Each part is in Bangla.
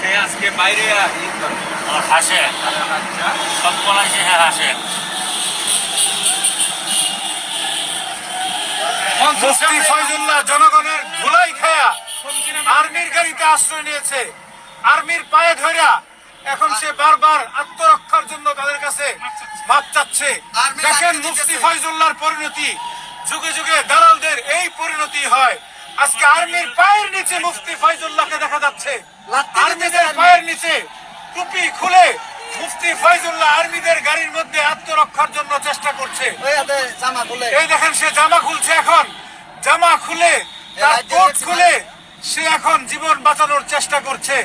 সে আজকে বাইরে হাসে। সব পলাইছে হ্যাঁ হাসে। মুফতি ফয়জুল্লাহ জনগণের ধুলাই খায়া আর্মির গাড়িতে আশ্রয় নিয়েছে। আর্মির পায়ে ধইরা এখন সে বারবার আত্মরক্ষার জন্য তাদের কাছে মাপ চাচ্ছে। দেখেন মুফতি ফয়জুল্লাহর পরিণতি। যুগে যুগে দালালদের এই পরিণতি হয় আজকে আর্মির পায়ের নিচে মুফতি ফয়জুল্লাহকে দেখা যাচ্ছে। আর্মিদের পায়ের নিচে টুপি খুলে মুফতি ফয়জুল্লাহ আর্মিদের গাড়ির মধ্যে আত্মরক্ষার জন্য চেষ্টা করছে। জামা খুলে। এই দেখেন সে জামা খুলছে এখন। জামা খুলে তার কোট খুলে সে এখন জীবন বাঁচানোর চেষ্টা করছে।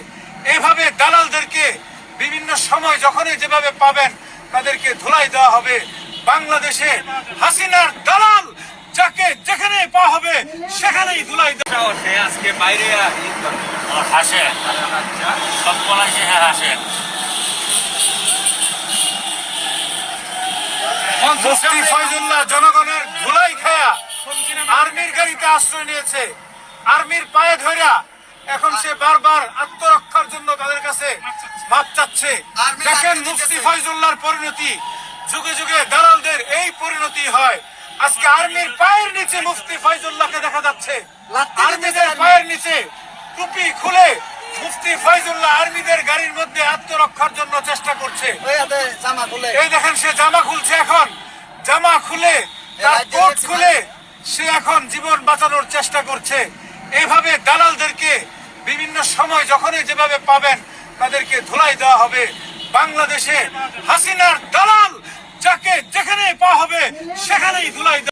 এভাবে দালালদেরকে বিভিন্ন সময় যখনই যেভাবে পাবেন তাদেরকে ধুলাই দেওয়া হবে। বাংলাদেশে হাসিনার দালাল যাকে যেখানে পাওয়া হবে সেখানেই ধুলাই দেওয়া সে আজকে বাইরে হাসে। সব পলাইছে হ্যাঁ হাসে। মুফতি ফয়জুল্লাহ জনগণের ধুলাই খায়া আর্মির গাড়িতে আশ্রয় নিয়েছে। আর্মির পায়ে ধইরা এখন সে বারবার আত্মরক্ষার জন্য তাদের কাছে মাপ চাচ্ছে। দেখেন মুফতি ফয়জুল্লাহর পরিণতি। যুগে যুগে দালালদের এই পরিণতি হয়। আজকে আর্মির পায়ের নিচে মুফতি ফয়জুল্লাহকে দেখা যাচ্ছে লাত্তি আর্মিদের দিতেছে আর্মি। পায়ের নিচে টুপি খুলে মুফতি ফয়জুল্লাহ আর্মিদের গাড়ির মধ্যে আত্মরক্ষার জন্য চেষ্টা করছে। এই দেখেন সে জামা খুলছে এখন। জামা খুলে তার কোট খুলে সে এখন জীবন বাঁচানোর চেষ্টা করছে। এইভাবে দালালদেরকে বিভিন্ন সময় যখনই যেভাবে পাবেন তাদেরকে ধুলাই দেওয়া হবে। বাংলাদেশে হাসিনার দালাল যাকে যেখানে পাওয়া হবে সেখানেই ধুলাই দেওয়া